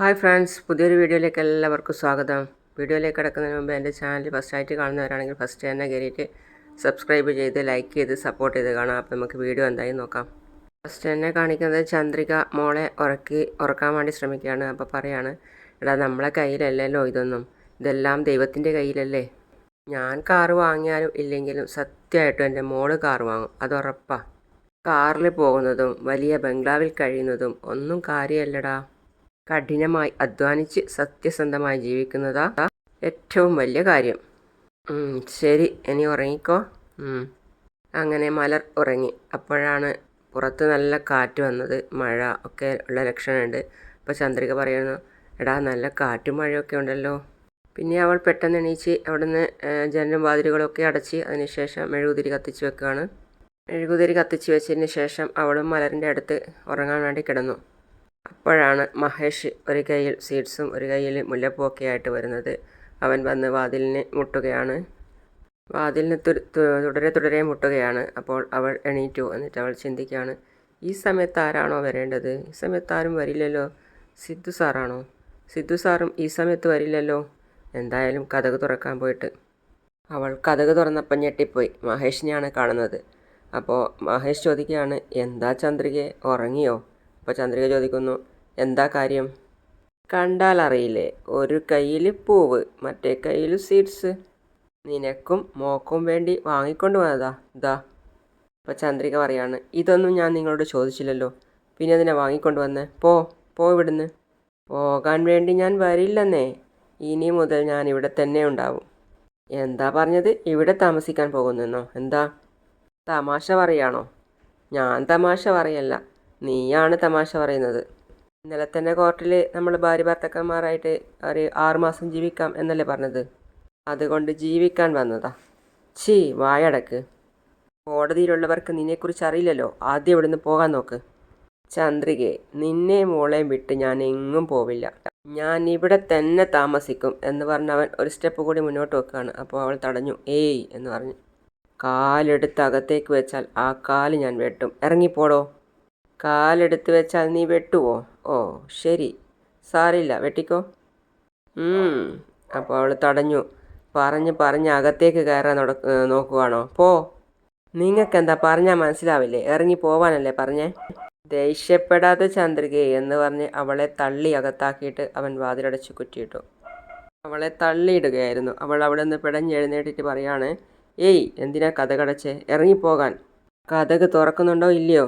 Hi friends പുതിയൊരു വീഡിയോയിലേക്ക് എല്ലാവർക്കും സ്വാഗതം. വീഡിയോയിലേക്ക് കിടക്കുന്നതിന് മുമ്പ് എന്റെ ചാനൽ ഫസ്റ്റായിട്ട് കാണുന്നവരാണെങ്കിൽ ഫസ്റ്റ് തന്നെ കയറിയിട്ട് സബ്സ്ക്രൈബ് ചെയ്ത് ലൈക്ക് ചെയ്ത് സപ്പോർട്ട് ചെയ്ത് കാണാം. അപ്പോൾ നമുക്ക് വീഡിയോ എന്തായാലും നോക്കാം. ഫസ്റ്റ് തന്നെ കാണിക്കുന്നത് ചന്ദ്രിക മോളെ ഉറക്കി ഉറക്കാൻ വേണ്ടി ശ്രമിക്കുകയാണ്. അപ്പോൾ പറയാണ് എടാ നമ്മളെ കയ്യിലല്ലല്ലോ ഇതൊന്നും. ഇതെല്ലാം ദൈവത്തിന്റെ കയ്യിലല്ലേ? ഞാൻ കാറ് വാങ്ങിയാലും ഇല്ലെങ്കിലും സത്യമായിട്ടും എന്റെ മോൾ കാറ് വാങ്ങും. അത് ഉറപ്പാ. കാറിൽ പോകുന്നതും വലിയ ബംഗ്ലാവിൽ കഴിയുന്നതും ഒന്നും കാര്യമല്ലടാ. കഠിനമായി അധ്വാനിച്ച് സത്യസന്ധമായി ജീവിക്കുന്നതാ ഏറ്റവും വലിയ കാര്യം. ശരി ഇനി ഉറങ്ങിക്കോ. അങ്ങനെ മലർ ഉറങ്ങി. അപ്പോഴാണ് പുറത്ത് നല്ല കാറ്റ് വന്നത്. മഴ ഒക്കെ ഉള്ള ലക്ഷണമുണ്ട്. അപ്പോൾ ചന്ദ്രിക പറയുന്നു എടാ നല്ല കാറ്റും മഴയൊക്കെ ഉണ്ടല്ലോ. പിന്നെ അവൾ പെട്ടെന്ന് എണീച്ച് അവിടുന്ന് ജനലും വാതിലുകളൊക്കെ അടച്ച് അതിനുശേഷം മെഴുകുതിരി കത്തിച്ച് വെക്കുകയാണ് മെഴുകുതിരി കത്തിച്ച് വെച്ചതിന് ശേഷം അവളും മലറിന്റെ അടുത്ത് ഉറങ്ങാൻ വേണ്ടി കിടന്നു. അപ്പോഴാണ് മഹേഷ് ഒരു കയ്യിൽ സീഡ്സും ഒരു കയ്യിൽ മുല്ലപ്പൂവൊക്കെ ആയിട്ട് വരുന്നത്. അവൻ വന്ന് വാതിലിനെ മുട്ടുകയാണ്. വാതിലിന് തുടരെ തുടരെ മുട്ടുകയാണ്. അപ്പോൾ അവൾ എണീറ്റു. എന്നിട്ട് അവൾ ചിന്തിക്കുകയാണ് ഈ സമയത്ത് ആരാണോ വരേണ്ടത്? ഈ സമയത്ത് ആരും വരില്ലല്ലോ. സിദ്ധു സാറാണോ? സിദ്ധു സാറും ഈ സമയത്ത് വരില്ലല്ലോ. എന്തായാലും കഥക് തുറക്കാൻ പോയിട്ട്. അവൾ കഥക് തുറന്നപ്പം ഞെട്ടിപ്പോയി. മഹേഷിനെയാണ് കാണുന്നത്. അപ്പോൾ മഹേഷ് ചോദിക്കുകയാണ് എന്താ ചന്ദ്രികയെ ഉറങ്ങിയോ? അപ്പോൾ ചന്ദ്രിക ചോദിക്കുന്നു എന്താ കാര്യം? കണ്ടാൽ അറിയില്ലേ ഒരു കയ്യിൽ പൂവ് മറ്റേ കയ്യിൽ സീഡ്സ്. നിനക്കും മോക്കും വേണ്ടി വാങ്ങിക്കൊണ്ട് വന്നതാ ഇതാ അപ്പോൾ ചന്ദ്രിക പറയാണ് ഇതൊന്നും ഞാൻ നിങ്ങളോട് ചോദിച്ചില്ലല്ലോ. പിന്നെ അതിനെ വാങ്ങിക്കൊണ്ട് വന്നേ? പോ പോ ഇവിടുന്ന്. പോകാൻ വേണ്ടി ഞാൻ വരില്ലെന്നേ. ഇനി മുതൽ ഞാൻ ഇവിടെ തന്നെ ഉണ്ടാവും. എന്താ പറഞ്ഞത്? ഇവിടെ താമസിക്കാൻ പോകുന്നെന്നോ? എന്താ? തമാശ പറയാണോ? ഞാൻ തമാശ പറയല്ല. നീയാണ് തമാശ പറയുന്നത്. ഇന്നലെ തന്നെ കോർട്ടിൽ നമ്മൾ ഭാര്യ ഭർത്തക്കന്മാരായിട്ട് ഒരു ആറുമാസം ജീവിക്കാം എന്നല്ലേ പറഞ്ഞത്? അതുകൊണ്ട് ജീവിക്കാൻ വന്നതാ. ഛീ വായടക്ക്. കോടതിയിലുള്ളവർക്ക് നിന്നെക്കുറിച്ച് അറിയില്ലല്ലോ. ആദ്യം ഇവിടുന്ന് പോകാൻ നോക്ക്. ചന്ദ്രികെ നിന്നെ മോളെയും വിട്ട് ഞാൻ എങ്ങും പോവില്ല. ഞാൻ ഇവിടെ തന്നെ താമസിക്കും എന്ന് പറഞ്ഞ് അവൻ ഒരു സ്റ്റെപ്പ് കൂടി മുന്നോട്ട് വെക്കുകയാണ്. അപ്പോൾ അവൾ തടഞ്ഞു. ഏയ് എന്ന് പറഞ്ഞു. കാലെടുത്ത് അകത്തേക്ക് വെച്ചാൽ ആ കാൽ ഞാൻ വെട്ടും. ഇറങ്ങിപ്പോടോ? കാലെടുത്ത് വെച്ചാൽ നീ വെട്ടുവോ? ഓ ശരി. സാരില്ല വെട്ടിക്കോ. അപ്പോൾ അവൾ തടഞ്ഞു. പറഞ്ഞ് പറഞ്ഞ് അകത്തേക്ക് കയറാൻ നോക്കുവാണോ? പോ. നിങ്ങൾക്കെന്താ പറഞ്ഞാൽ മനസ്സിലാവില്ലേ? ഇറങ്ങി പോവാനല്ലേ പറഞ്ഞേ? ദേഷ്യപ്പെടാതെ ചന്ദ്രികയെ എന്ന് പറഞ്ഞ് അവളെ തള്ളി അകത്താക്കിയിട്ട് അവൻ വാതിലടച്ച് കുറ്റിയിട്ടു. അവളെ തള്ളിയിടുകയായിരുന്നു. അവൾ അവിടെ നിന്ന് പിടഞ്ഞെഴുന്നേറ്റിട്ട് പറയാണ് ഏയ് എന്തിനാ കഥകടച്ചേ ഇറങ്ങിപ്പോകാൻ കഥക് തുറക്കുന്നുണ്ടോ ഇല്ലയോ?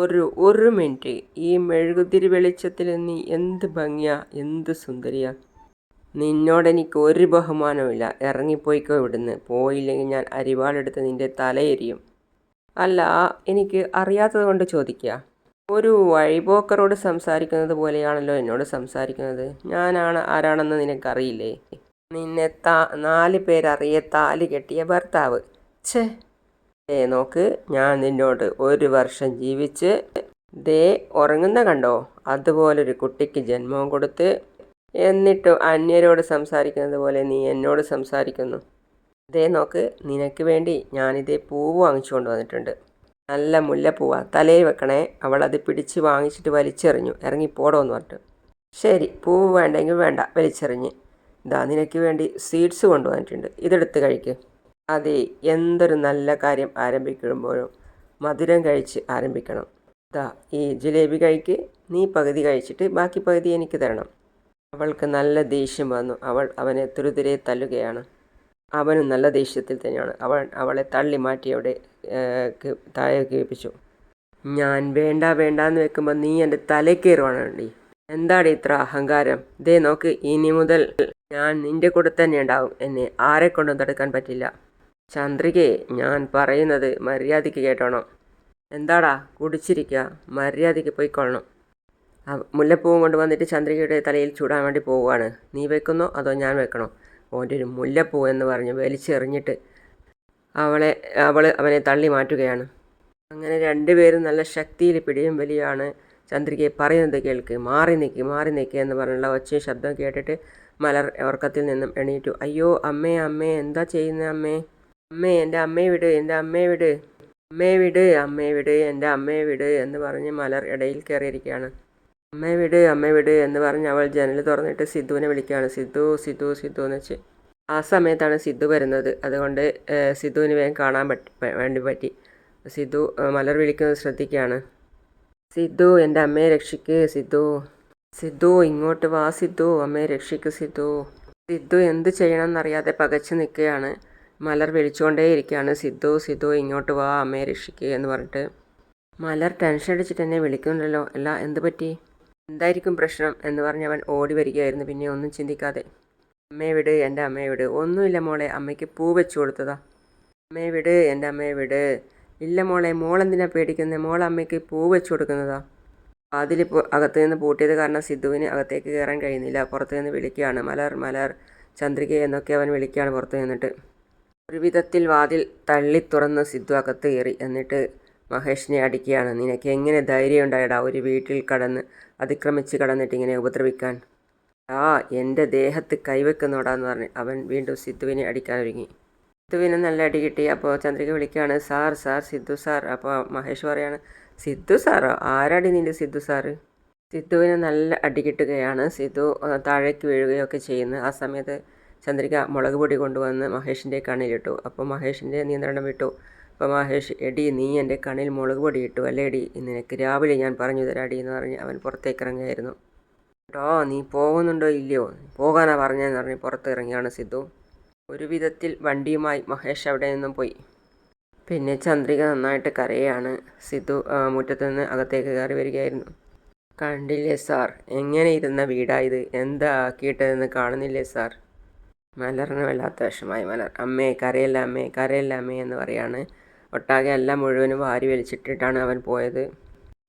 ഒരു ഒരു മിനിറ്റ്. ഈ മെഴുകുതിരി വെളിച്ചത്തിൽ നീ എന്ത് ഭംഗിയാ എന്ത് സുന്ദരിയാ. നിന്നോടെനിക്ക് ഒരു ബഹുമാനമില്ല ഇറങ്ങിപ്പോയിക്കോ ഇവിടുന്ന്. പോയില്ലെങ്കിൽ ഞാൻ അരിവാളെടുത്ത് നിന്റെ തലയെരിയും. അല്ല എനിക്ക് അറിയാത്തത് കൊണ്ട് ചോദിക്കുക ഒരു വഴിപോക്കറോട് സംസാരിക്കുന്നത് പോലെയാണല്ലോ എന്നോട് സംസാരിക്കുന്നത്. ഞാനാണ് ആരാണെന്ന് നിനക്കറിയില്ലേ? നിന്നെ താ നാല് പേരറിയ താലി കെട്ടിയ ഭർത്താവ്. ഛേ. ദേ നോക്ക് ഞാൻ നിന്നോട് ഒരു വർഷം ജീവിച്ച് ദേ ഉറങ്ങുന്ന കണ്ടോ? അതുപോലൊരു കുട്ടിക്ക് ജന്മം കൊടുത്ത് എന്നിട്ട് അന്യരോട് സംസാരിക്കുന്നത് പോലെ നീ എന്നോട് സംസാരിക്കുന്നു. ദേ നോക്ക് നിനക്ക് വേണ്ടി ഞാനിതേ പൂവ് വാങ്ങിച്ചു കൊണ്ടുവന്നിട്ടുണ്ട്. നല്ല മുല്ലപ്പൂവ. തലയിൽ വെക്കണേ. അവൾ അത് പിടിച്ച് വാങ്ങിച്ചിട്ട് വലിച്ചെറിഞ്ഞു. ഇറങ്ങി പോടോന്ന് പറഞ്ഞു ശരി പൂവ് വേണ്ടെങ്കിൽ വേണ്ട വലിച്ചെറിഞ്ഞ്. ഇതാ നിനക്ക് വേണ്ടി സീഡ്സ് കൊണ്ടുവന്നിട്ടുണ്ട്. ഇതെടുത്ത് കഴിക്ക്. അതെ എന്തൊരു നല്ല കാര്യം ആരംഭിക്കുമ്പോഴും മധുരം കഴിച്ച് ആരംഭിക്കണം. ദാ ഈ ജിലേബി കഴിക്ക് നീ പകുതി കഴിച്ചിട്ട് ബാക്കി പകുതി എനിക്ക് തരണം. അവൾക്ക് നല്ല ദേഷ്യം വന്നു. അവൾ അവനെ തുരുതിരെ തല്ലുകയാണ്. അവനും നല്ല ദേഷ്യത്തിൽ തന്നെയാണ്. അവൾ അവളെ തള്ളി മാറ്റി അവിടെ താഴെ കേൾപ്പിച്ചു ഞാൻ വേണ്ട വേണ്ട എന്ന് വെക്കുമ്പോൾ നീ എന്റെ തലക്കേറുവാണി എന്താണ് ഇത്ര അഹങ്കാരം? ദേ നോക്ക് ഇനി മുതൽ ഞാൻ നിന്റെ കൂടെ തന്നെ ഉണ്ടാവും. എന്നെ ആരെ കൊണ്ടും തടുക്കാൻ പറ്റില്ല. ചന്ദ്രികയെ ഞാൻ പറയുന്നത് മര്യാദയ്ക്ക് കേട്ടോണം. എന്താടാ കുടിച്ചിരിക്കുക മര്യാദയ്ക്ക് പോയിക്കൊള്ളണം മുല്ലപ്പൂവും കൊണ്ട് വന്നിട്ട് ചന്ദ്രികയുടെ തലയിൽ ചൂടാൻ വേണ്ടി പോവുകയാണ്. നീ വെക്കുന്നോ അതോ ഞാൻ വെക്കണോ? ഓന്റെ ഒരു മുല്ലപ്പൂ എന്ന് പറഞ്ഞ് വലിച്ചെറിഞ്ഞിട്ട് അവളെ അവൾ അവനെ തള്ളി മാറ്റുകയാണ്. അങ്ങനെ രണ്ടുപേരും നല്ല ശക്തിയിൽ പിടിയും വലിയാണ്. ചന്ദ്രികയെ പറയുന്നത് കേൾക്ക് മാറി നിൽക്കി മാറി നിൽക്കുക എന്ന് പറഞ്ഞുള്ള ഒച്ചയും ശബ്ദം കേട്ടിട്ട് മലർ ഉറക്കത്തിൽ നിന്നും എണീറ്റു. അയ്യോ അമ്മേ അമ്മേ എന്താ ചെയ്യുന്നത് അമ്മേ? അമ്മേ എന്റെ അമ്മയെ വിട് എന്റെ അമ്മയെ വിട്. അമ്മയെ വിട് അമ്മയെ വിട് എന്റെ അമ്മയെ വിട് എന്ന് പറഞ്ഞ് മലർ ഇടയിൽ കയറിയിരിക്കുകയാണ്. അമ്മയെ വിട് അമ്മയെ വിട് എന്ന് പറഞ്ഞ് അവൾ ജനൽ തുറന്നിട്ട് സിദ്ധുവിനെ വിളിക്കുകയാണ്. സിദ്ധു സിദ്ധു സിദ്ധു എന്ന് വെച്ച് ആ സമയത്താണ് സിദ്ധു വരുന്നത്. അതുകൊണ്ട് സിദ്ധുവിന് വേഗം കാണാൻ പറ്റി വേണ്ടി പറ്റി. സിദ്ധു മലർ വിളിക്കുന്നത് ശ്രദ്ധിക്കുകയാണ്. സിദ്ധു എന്റെ അമ്മയെ രക്ഷിക്ക് സിദ്ധു. സിദ്ധു ഇങ്ങോട്ട് വാ സിദ്ധു. അമ്മയെ രക്ഷിക്ക് സിദ്ധു. സിദ്ധു എന്ത് ചെയ്യണമെന്നറിയാതെ പകച്ചു നിൽക്കുകയാണ്. മലർ വിളിച്ചുകൊണ്ടേയിരിക്കുകയാണ് സിദ്ധു സിദ്ധു ഇങ്ങോട്ട് വാ അമ്മയെ രക്ഷിക്കുക എന്ന് പറഞ്ഞിട്ട്. മലർ ടെൻഷൻ അടിച്ചിട്ട് എന്നെ വിളിക്കുന്നുണ്ടല്ലോ. അല്ല എന്ത് പറ്റി? എന്തായിരിക്കും പ്രശ്നം? എന്ന് പറഞ്ഞ് അവൻ ഓടി വരികയായിരുന്നു. പിന്നെ ഒന്നും ചിന്തിക്കാതെ. അമ്മയെ വിട് എന്റെ അമ്മയെ വിട്. ഒന്നുമില്ല മോളെ അമ്മയ്ക്ക് പൂ വെച്ചു കൊടുത്തതാ. അമ്മയെ വിട് എന്റെ അമ്മയെ വിട്. ഇല്ല മോളെ മോളെന്തിനാ പേടിക്കുന്നത് മോൾ അമ്മയ്ക്ക് പൂ വെച്ചു കൊടുക്കുന്നതാ. അതിൽ അകത്ത് നിന്ന് പൂട്ടിയത് കാരണം സിദ്ധുവിന് അകത്തേക്ക് കയറാൻ കഴിയുന്നില്ല. പുറത്തു നിന്ന് വിളിക്കുകയാണ്. മലർ മലർ ചന്ദ്രിക എന്നൊക്കെ അവൻ വിളിക്കുകയാണ് പുറത്ത് നിന്നിട്ട്. ഒരു വിധത്തിൽ വാതിൽ തള്ളി തുറന്ന് സിദ്ധു അകത്ത് കയറി. എന്നിട്ട് മഹേഷിനെ അടിക്കുകയാണ്. നിനക്ക് എങ്ങനെ ധൈര്യം ഉണ്ടായടാ ഒരു വീട്ടിൽ കടന്ന് അതിക്രമിച്ച് കടന്നിട്ട് ഇങ്ങനെ ഉപദ്രവിക്കാൻ? ആ എന്റെ ദേഹത്ത് കൈവെക്കുന്നോടാന്ന് പറഞ്ഞ് അവൻ വീണ്ടും സിദ്ധുവിനെ അടിക്കാൻ ഒരുങ്ങി. സിദ്ധുവിന് നല്ല അടി കിട്ടി. അപ്പോൾ ചന്ദ്രിക വിളിക്കുകയാണ് സാർ സാർ സിദ്ധു സാർ. അപ്പോൾ മഹേഷ് പറയാണ് സിദ്ധു സാറോ? ആരാടി നിന്റെ സിദ്ധു സാറ്? സിദ്ധുവിന് നല്ല അടി കിട്ടുകയാണ്. സിദ്ധു താഴേക്ക് വീഴുകയൊക്കെ ചെയ്യുന്നു. ആ സമയത്ത് ചന്ദ്രിക മുളക് പൊടി കൊണ്ടുവന്ന് മഹേഷിന്റെ കണ്ണിലിട്ടു. അപ്പോൾ മഹേഷിന്റെ നിയന്ത്രണം വിട്ടു. അപ്പോൾ മഹേഷ് എടി നീ എന്റെ കണ്ണിൽ മുളക് പൊടി ഇട്ടു അല്ലേ എടി നിനക്ക് രാവിലെ ഞാൻ പറഞ്ഞു തരാടി എന്ന് പറഞ്ഞ് അവൻ പുറത്തേക്ക് ഇറങ്ങിയായിരുന്നു കേട്ടോ നീ പോകുന്നുണ്ടോ ഇല്ലയോ? പോകാനാ പറഞ്ഞതെന്ന് പറഞ്ഞ് പുറത്ത് ഇറങ്ങിയാണ് സിദ്ധു. ഒരു വിധത്തിൽ വണ്ടിയുമായി മഹേഷ് അവിടെ നിന്നും പോയി. പിന്നെ ചന്ദ്രിക നന്നായിട്ട് കരയാണ്. സിദ്ധു മുറ്റത്ത് നിന്ന് അകത്തേക്ക് കയറി വരികയായിരുന്നു. കണ്ടില്ലേ സാർ? എങ്ങനെ ഇരുന്ന വീടായത് എന്താ ആക്കിയിട്ടതെന്ന് കാണുന്നില്ലേ സാർ? മലറിന് വല്ലാത്ത വിഷമായി. മലർ അമ്മേ കരയല്ല അമ്മേ കരയല്ല അമ്മേ എന്ന് പറയാണ്. ഒട്ടാകെ എല്ലാം മുഴുവനും വാരി വലിച്ചിട്ടിട്ടാണ് അവൻ പോയത്.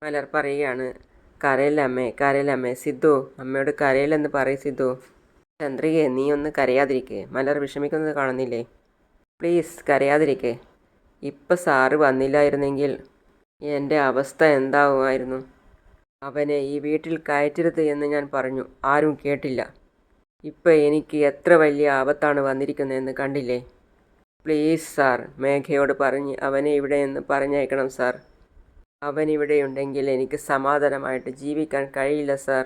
മലർ പറയുകയാണ് കരയില്ല അമ്മേ കരയില്ല അമ്മേ സിദ്ധു അമ്മയോട് കരയില്ലെന്ന് പറയും സിദ്ധു. ചന്ദ്രികയെ നീ ഒന്ന് കരയാതിരിക്കേ മലർ വിഷമിക്കുന്നത് കാണുന്നില്ലേ? പ്ലീസ് കരയാതിരിക്കേ. ഇപ്പം സാറ് വന്നില്ലായിരുന്നെങ്കിൽ എന്റെ അവസ്ഥ എന്താവുമായിരുന്നു? അവനെ ഈ വീട്ടിൽ കയറ്റരുത് എന്ന് ഞാൻ പറഞ്ഞു. ആരും കേട്ടില്ല. ഇപ്പം എനിക്ക് എത്ര വലിയ ആപത്താണ് വന്നിരിക്കുന്നതെന്ന് കണ്ടില്ലേ? പ്ലീസ് സാർ മേഘയോട് പറഞ്ഞ് അവനെ ഇവിടെ നിന്ന് പറഞ്ഞയക്കണം സാർ. അവൻ ഇവിടെയുണ്ടെങ്കിൽ എനിക്ക് സമാധാനമായിട്ട് ജീവിക്കാൻ കഴിയില്ല സാർ.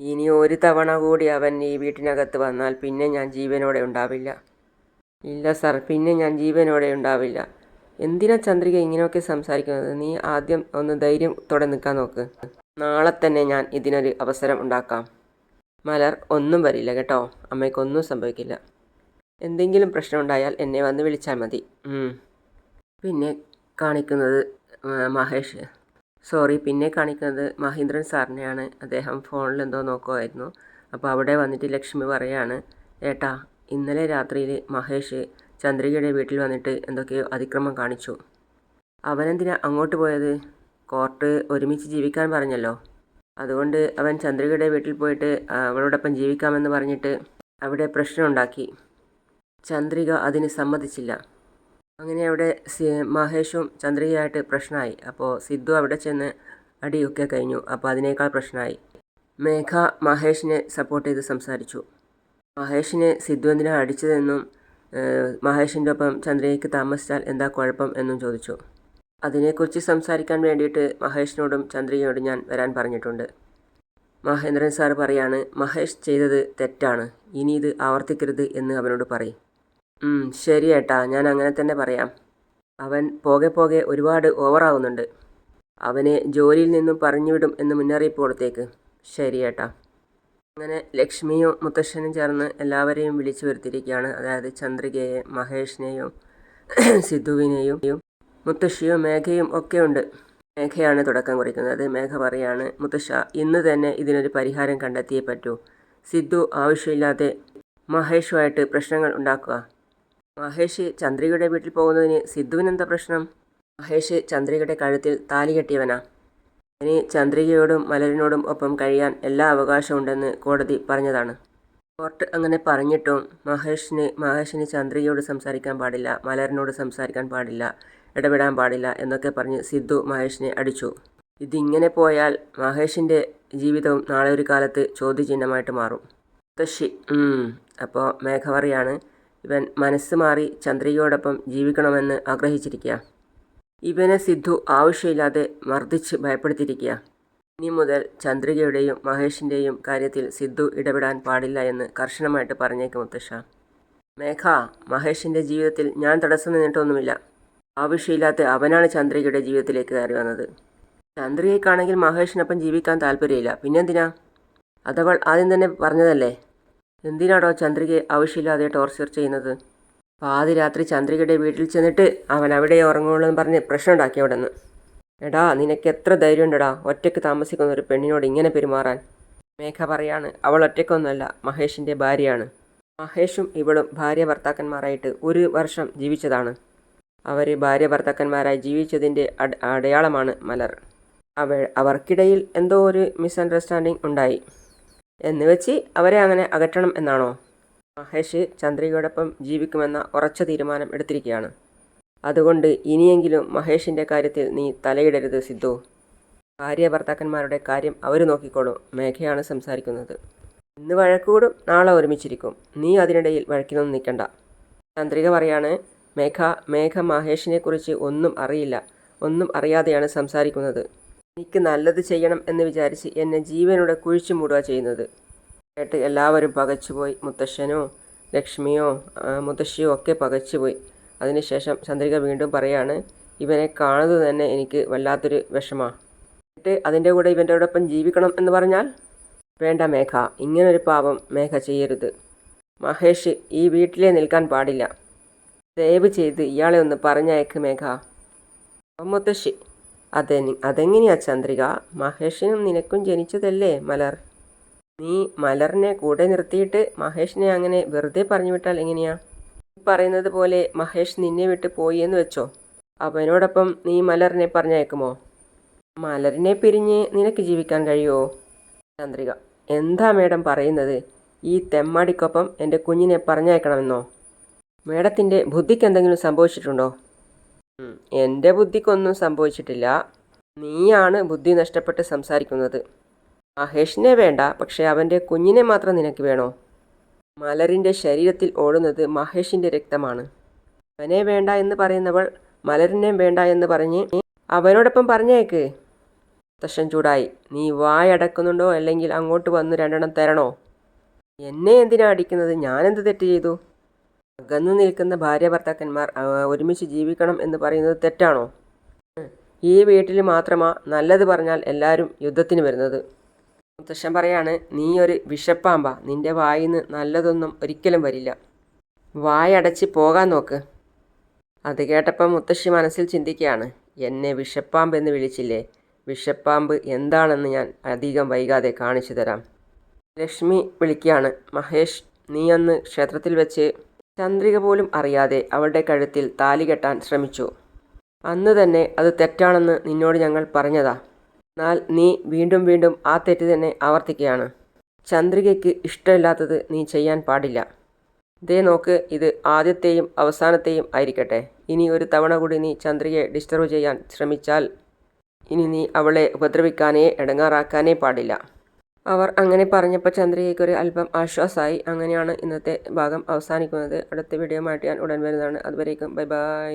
ഇനി ഒരു തവണ കൂടി അവൻ ഈ വീട്ടിനകത്ത് വന്നാൽ പിന്നെ ഞാൻ ജീവനോടെ ഉണ്ടാവില്ല. ഇല്ല സാർ പിന്നെ ഞാൻ ജീവനോടെ ഉണ്ടാവില്ല. എന്തിനാ ചന്ദ്രിക ഇങ്ങനെയൊക്കെ സംസാരിക്കുന്നത്? നീ ആദ്യം ഒന്ന് ധൈര്യത്തോടെ നിൽക്കാൻ നോക്ക്. നാളെ തന്നെ ഞാൻ ഇതിനൊരു അവസരം ഉണ്ടാക്കാം. മലർ ഒന്നും വരില്ല കേട്ടോ. അമ്മയ്ക്കൊന്നും സംഭവിക്കില്ല. എന്തെങ്കിലും പ്രശ്നം ഉണ്ടായാൽ എന്നെ വന്ന് വിളിച്ചാൽ മതി. പിന്നെ കാണിക്കുന്നത് മഹേഷ്. സോറി പിന്നെ കാണിക്കുന്നത് മഹീന്ദ്രൻ സാറിനെയാണ്. അദ്ദേഹം ഫോണിൽ എന്തോ നോക്കുമായിരുന്നു അപ്പോൾ അവിടെ വന്നിട്ട് ലക്ഷ്മി പറയാണ് ഏട്ടാ ഇന്നലെ രാത്രിയിൽ മഹേഷ് ചന്ദ്രികയുടെ വീട്ടിൽ വന്നിട്ട് എന്തൊക്കെയോ അതിക്രമം കാണിച്ചു. അവനെന്തിനാ അങ്ങോട്ട് പോയത്? കോർട്ട് ഒരുമിച്ച് ജീവിക്കാൻ പറഞ്ഞല്ലോ. അതുകൊണ്ട് അവൻ ചന്ദ്രികയുടെ വീട്ടിൽ പോയിട്ട് അവളോടൊപ്പം ജീവിക്കാമെന്ന് പറഞ്ഞിട്ട് അവിടെ പ്രശ്നമുണ്ടാക്കി. ചന്ദ്രിക അതിന് സമ്മതിച്ചില്ല. അങ്ങനെ അവിടെ മഹേഷും ചന്ദ്രികയായിട്ട് പ്രശ്നമായി. അപ്പോൾ സിദ്ധു അവിടെ ചെന്ന് അടിയൊക്കെ കഴിഞ്ഞു. അപ്പോൾ അതിനേക്കാൾ പ്രശ്നമായി. മേഘ മഹേഷിനെ സപ്പോർട്ട് ചെയ്ത് സംസാരിച്ചു. മഹേഷിനെ സിദ്ധു എന്തിനാണ് അടിച്ചതെന്നും മഹേഷിന്റെ ഒപ്പം ചന്ദ്രികയ്ക്ക് താമസിച്ചാൽ എന്താ കുഴപ്പം എന്നും ചോദിച്ചു. അതിനെക്കുറിച്ച് സംസാരിക്കാൻ വേണ്ടിയിട്ട് മഹേഷിനോടും ചന്ദ്രികയോടും ഞാൻ വരാൻ പറഞ്ഞിട്ടുണ്ട്. മഹേന്ദ്രൻ സാർ പറയാണ് മഹേഷ് ചെയ്തത് തെറ്റാണ്. ഇനി ഇത് ആവർത്തിക്കരുത് എന്ന് അവനോട് പറയും. ശരി ഏട്ടാ ഞാൻ അങ്ങനെ തന്നെ പറയാം. അവൻ പോകെ പോകെ ഒരുപാട് ഓവറാവുന്നുണ്ട് അവനെ ജോലിയിൽ നിന്നും പറഞ്ഞുവിടും എന്ന് മുന്നറിയിപ്പ് കൊടുത്തേക്ക്. ശരി ഏട്ടാ. അങ്ങനെ ലക്ഷ്മിയും മുത്തശ്ശനും ചേർന്ന് എല്ലാവരെയും വിളിച്ചു വരുത്തിയിരിക്കുകയാണ്. അതായത് ചന്ദ്രികയെ മഹേഷിനെയും സിദ്ധുവിനെയും മുത്തശ്ശിയും മേഘയും ഒക്കെ ഉണ്ട് മേഘയാണ് തുടക്കം കുറിക്കുന്നത്. മേഘ പറയാണ് മുത്തശ്ശ ഇന്ന് തന്നെ ഇതിനൊരു പരിഹാരം കണ്ടെത്തിയേ പറ്റൂ. സിദ്ധു ആവശ്യമില്ലാതെ മഹേഷുമായിട്ട് പ്രശ്നങ്ങൾ ഉണ്ടാക്കുക. മഹേഷ് ചന്ദ്രികയുടെ വീട്ടിൽ പോകുന്നതിന് സിദ്ധുവിനെന്താ പ്രശ്നം? മഹേഷ് ചന്ദ്രികയുടെ കഴുത്തിൽ താലി കെട്ടിയവനാ. ഇനി ചന്ദ്രികയോടും മലരിനോടും ഒപ്പം കഴിയാൻ എല്ലാ അവകാശമുണ്ടെന്ന് കോടതി പറഞ്ഞതാണ്. കോർട്ട് അങ്ങനെ പറഞ്ഞിട്ടും മഹേഷിന് മഹേഷിന് ചന്ദ്രികയോട് സംസാരിക്കാൻ പാടില്ല മലരിനോട് സംസാരിക്കാൻ പാടില്ല. ഇടപെടാൻ പാടില്ല എന്നൊക്കെ പറഞ്ഞ് സിദ്ധു മഹേഷിനെ അടിച്ചു. ഇതിങ്ങനെ പോയാൽ മഹേഷിന്റെ ജീവിതവും നാളെ ഒരു കാലത്ത് ചോദ്യചിഹ്നമായിട്ട് മാറും. മുത്തശ്ശി അപ്പോൾ മേഘവറിയാണ്. ഇവൻ മനസ്സ് മാറി ചന്ദ്രികയോടൊപ്പം ജീവിക്കണമെന്ന് ആഗ്രഹിച്ചിരിക്കുക ഇവനെ സിദ്ധു ആവശ്യമില്ലാതെ മർദ്ദിച്ച് ഭയപ്പെടുത്തിയിരിക്കുക ഇനി മുതൽ ചന്ദ്രികയുടെയും മഹേഷിന്റെയും കാര്യത്തിൽ സിദ്ധു ഇടപെടാൻ പാടില്ല എന്ന് കർശനമായിട്ട് പറഞ്ഞേക്കും മുത്തശ്ശ. മേഘ മഹേഷിന്റെ ജീവിതത്തിൽ ഞാൻ തടസ്സം നിന്നിട്ടൊന്നുമില്ല. ആവശ്യമില്ലാത്ത അവനാണ് ചന്ദ്രികയുടെ ജീവിതത്തിലേക്ക് കയറി വന്നത്. ചന്ദ്രികയ്ക്കാണെങ്കിൽ മഹേഷിനൊപ്പം ജീവിക്കാൻ താല്പര്യമില്ല. പിന്നെന്തിനാ? അതവൾ ആദ്യം തന്നെ പറഞ്ഞതല്ലേ? എന്തിനാടോ ചന്ദ്രികയെ ആവശ്യമില്ലാതെ ടോർച്ചർ ചെയ്യുന്നത്? പാതി രാത്രി ചന്ദ്രികയുടെ വീട്ടിൽ ചെന്നിട്ട് അവൻ അവിടെ ഉറങ്ങുള്ളൂ എന്ന് പറഞ്ഞ് പ്രശ്നം ഉണ്ടാക്കി അവിടെ നിന്ന് എടാ നിനക്ക് എത്ര ധൈര്യമുണ്ടടാ ഒറ്റയ്ക്ക് താമസിക്കുന്ന ഒരു പെണ്ണിനോട് ഇങ്ങനെ പെരുമാറാൻ? മേഘ പറയാണ് അവൾ ഒറ്റയ്ക്കൊന്നുമല്ല മഹേഷിന്റെ ഭാര്യയാണ്. മഹേഷും ഇവളും ഭാര്യ ഭർത്താക്കന്മാരായിട്ട് ഒരു വർഷം ജീവിച്ചതാണ്. അവർ ഭാര്യ ഭർത്താക്കന്മാരായി ജീവിച്ചതിന്റെ അട അടയാളമാണ് മലർ. അവ അവർക്കിടയിൽ എന്തോ ഒരു മിസ്അണ്ടർസ്റ്റാൻഡിങ് ഉണ്ടായി. എന്ന് വെച്ച് അവരെ അങ്ങനെ അകറ്റണം എന്നാണോ? മഹേഷ് ചന്ദ്രികയോടൊപ്പം ജീവിക്കുമെന്ന ഉറച്ച തീരുമാനം എടുത്തിരിക്കുകയാണ് അതുകൊണ്ട് ഇനിയെങ്കിലും മഹേഷിന്റെ കാര്യത്തിൽ നീ തലയിടരുത് സിദ്ധു. ഭാര്യ ഭർത്താക്കന്മാരുടെ കാര്യം അവർ നോക്കിക്കോളും. മേഘയാണ് സംസാരിക്കുന്നത്. ഇന്ന് വഴക്കൂടും നാളെ ഒരുമിച്ചിരിക്കും. നീ അതിനിടയിൽ വഴക്കിനൊന്നും നിൽക്കണ്ട. ചന്ദ്രിക പറയാണ് മേഘ മേഘ മഹേഷിനെ കുറിച്ച് ഒന്നും അറിയില്ല. ഒന്നും അറിയാതെയാണ് സംസാരിക്കുന്നത്. എനിക്ക് നല്ലത് ചെയ്യണം എന്ന് വിചാരിച്ച് എന്നെ ജീവനോടെ കുഴിച്ചു മൂടുക ചെയ്യുന്നത്. കേട്ട് എല്ലാവരും പകച്ചുപോയി. മുത്തശ്ശനോ ലക്ഷ്മിയോ മുത്തശ്ശിയോ ഒക്കെ പകച്ചുപോയി. അതിനുശേഷം ചന്ദ്രിക വീണ്ടും പറയാണ് ഇവനെ കാണുന്നത് തന്നെ എനിക്ക് വല്ലാത്തൊരു വിഷമാണ് എന്നിട്ട് അതിന്റെ കൂടെ ഇവന്റെ ഒപ്പം ജീവിക്കണം എന്ന് പറഞ്ഞാൽ? വേണ്ട മേഘ. ഇങ്ങനൊരു പാപം മേഘ ചെയ്യരുത്. മഹേഷ് ഈ വീട്ടിലേ നിൽക്കാൻ പാടില്ല. ദയവ് ചെയ്ത് ഇയാളെ ഒന്ന് പറഞ്ഞയക്ക് മേഘ. മുത്തശ്ശി അതെ അതെങ്ങനെയാ ചന്ദ്രിക? മഹേഷിനും നിനക്കും ജനിച്ചതല്ലേ മലർ? നീ മലറിനെ കൂടെ നിർത്തിയിട്ട് മഹേഷിനെ അങ്ങനെ വെറുതെ പറഞ്ഞു വിട്ടാൽ എങ്ങനെയാ? നീ പറയുന്നത് പോലെ മഹേഷ് നിന്നെ വിട്ട് പോയി എന്ന് വെച്ചോ? അവനോടൊപ്പം നീ മലറിനെ പറഞ്ഞയക്കുമോ? മലറിനെ പിരിഞ്ഞ് നിനക്ക് ജീവിക്കാൻ കഴിയുമോ ചന്ദ്രിക എന്താ മേഡം പറയുന്നത്? ഈ തെമ്മാടിക്കൊപ്പം എന്റെ കുഞ്ഞിനെ പറഞ്ഞയക്കണമെന്നോ? മേഡത്തിന്റെ ബുദ്ധിക്ക് എന്തെങ്കിലും സംഭവിച്ചിട്ടുണ്ടോ? എന്റെ ബുദ്ധിക്കൊന്നും സംഭവിച്ചിട്ടില്ല. നീയാണ് ബുദ്ധി നഷ്ടപ്പെട്ട് സംസാരിക്കുന്നത്. മഹേഷിനെ വേണ്ട പക്ഷേ അവന്റെ കുഞ്ഞിനെ മാത്രം നിനക്ക് വേണോ? മലരിന്റെ ശരീരത്തിൽ ഓടുന്നത് മഹേഷിന്റെ രക്തമാണ്. അവനെ വേണ്ട എന്ന് പറയുന്നവൾ മലരിനെയും വേണ്ട എന്ന് പറഞ്ഞ് അവനോടൊപ്പം പറഞ്ഞേക്ക്. മുത്തശ്ശൻ ചൂടായി. നീ വായടക്കുന്നുണ്ടോ? അല്ലെങ്കിൽ അങ്ങോട്ട് വന്ന് രണ്ടെണ്ണം തരണോ? എന്നെ എന്തിനാ അടിക്കുന്നത്? ഞാനെന്ത് തെറ്റ് ചെയ്തു? അകന്നു നിൽക്കുന്ന ഭാര്യ ഭർത്താക്കന്മാർ ഒരുമിച്ച് ജീവിക്കണം എന്ന് പറയുന്നത് തെറ്റാണോ? ഈ വീട്ടിൽ മാത്രമാ നല്ലത് പറഞ്ഞാൽ എല്ലാവരും യുദ്ധത്തിന് വരുന്നത്. മുത്തശ്ശൻ പറയാണ് നീ ഒരു വിഷപ്പാമ്പ നിന്റെ വായിന്ന് നല്ലതൊന്നും ഒരിക്കലും വരില്ല. വായടച്ച് പോകാൻ നോക്ക്. അത് കേട്ടപ്പോൾ മുത്തശ്ശി മനസ്സിൽ ചിന്തിക്കുകയാണ് എന്നെ വിഷപ്പാമ്പ് എന്ന് വിളിച്ചില്ലേ? വിഷപ്പാമ്പ് എന്താണെന്ന് ഞാൻ അധികം വൈകാതെ കാണിച്ചു തരാം. ലക്ഷ്മി വിളിക്കുകയാണ് മഹേഷ് നീ അന്ന് ക്ഷേത്രത്തിൽ വെച്ച് ചന്ദ്രിക പോലും അറിയാതെ അവളുടെ കഴുത്തിൽ താലി കെട്ടാൻ ശ്രമിച്ചു. അന്ന് തന്നെ അത് തെറ്റാണെന്ന് നിന്നോട് ഞങ്ങൾ പറഞ്ഞതാ. എന്നാൽ നീ വീണ്ടും വീണ്ടും ആ തെറ്റ് തന്നെ ആവർത്തിക്കുകയാണ്. ചന്ദ്രികയ്ക്ക് ഇഷ്ടമില്ലാത്തത് നീ ചെയ്യാൻ പാടില്ല. ദേ നോക്ക് ഇത് ആദ്യത്തെയും അവസാനത്തെയും ആയിരിക്കട്ടെ. ഇനി ഒരു തവണ കൂടി നീ ചന്ദ്രികയെ ഡിസ്റ്റർബ് ചെയ്യാൻ ശ്രമിച്ചാൽ ഇനി നീ അവളെ ഉപദ്രവിക്കാനേ ഇടങ്ങാറാക്കാനേ പാടില്ല. അവർ അങ്ങനെ പറഞ്ഞപ്പോൾ ചന്ദ്രികയ്ക്ക് ഒരു അല്പം ആശ്വാസമായി. അങ്ങനെയാണ് ഇന്നത്തെ ഭാഗം അവസാനിക്കുന്നത്. അടുത്ത വീഡിയോ ആയിട്ട് ഞാൻ ഉടൻ വരുന്നതാണ്. അതുവരേക്കും. Bye bye.